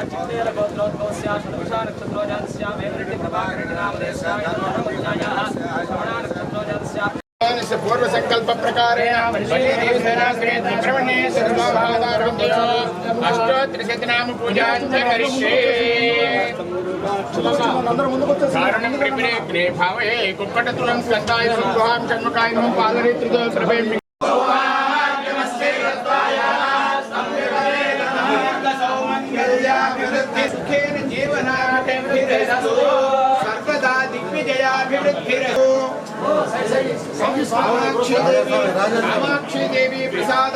चित्तेन गोत्रोद्भवस्याः षड्विषा नक्षत्रो जातस्यां पूर्व संकल्प प्रकारेण अष्टोत्रिशतनाम पूजां దిగ్విజయాభివృద్ధిరస్తు సర్వదా దిగ్విజయాభివృద్ధిరస్తు కామాక్షి దేవి ప్రసాద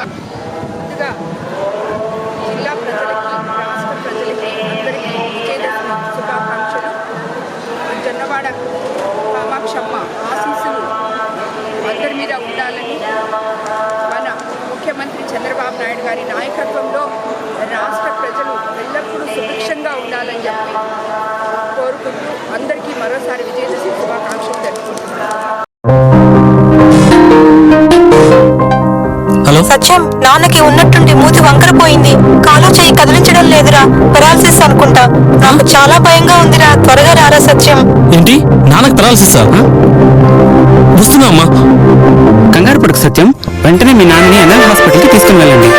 జిల్లా ప్రజలకి రాష్ట్ర ప్రజలకి అందరికీ విజయదశమి శుభాకాంక్షలు జొన్నవాడ కామాక్షమ్మ ఆశీస్సులు అందరి మీద ఉండాలని మన ముఖ్యమంత్రి చంద్రబాబు నాయుడు గారి నాయకత్వంలో రాష్ట్ర ప్రజలు ఎల్లప్పుడూ సుభిక్షంగా ఉండాలని చెప్పి కోరుకుంటూ అందరికీ మరోసారి విజయదశమి శుభాకాంక్షలు తెలుపుకుంటున్నాను. సత్యం నాన్నకి ఉన్నట్టుండి మూతి వంకరపోయింది కాలు చేయి కదిలించడం లేదురా పెరాలసిస్ అనుకుంటా. నాకు చాలా భయంగా ఉందిరా త్వరగా రారా సత్యం. ఏంటి? నాన్నకు పెరాలసిస్సా వస్తున్నా అమ్మా? కంగారు పడకు సత్యం. వెంటనే మీ నాన్నని ఎన్ఎల్ హాస్పిటల్కి తీసుకుని వెళ్ళండి.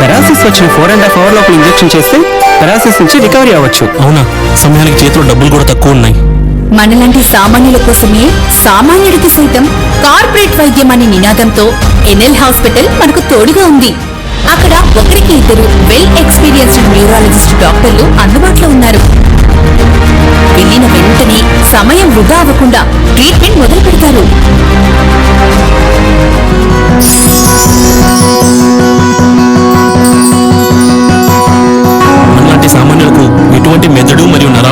పెరాసిస్ వచ్చిన ఫోర్ అండ్ హాఫ్ అవర్ లోపల ఇంజెక్షన్ చేస్తే పెరాసిస్ నుంచి రికవరీ అవ్వచ్చు. అవునా? సమయానికి చేతిలో డబ్బులు కూడా తక్కువ ఉన్నాయి. మనలాంటి సామాన్యుల కోసమే సామాన్యుడికి సైతం కార్పొరేట్ వైద్యం అనే నినాదంతో ఎన్ఎల్ హాస్పిటల్ మనకు తోడుగా ఉంది. అక్కడ ఒకరికి ఇద్దరు వెల్ ఎక్స్పీరియన్స్డ్ న్యూరాలజిస్ట్ డాక్టర్లు అందుబాటులో ఉన్నారు. వెళ్ళిన వెంటనే సమయం వృధా అవ్వకుండా ట్రీట్మెంట్ మొదలు పెడతారు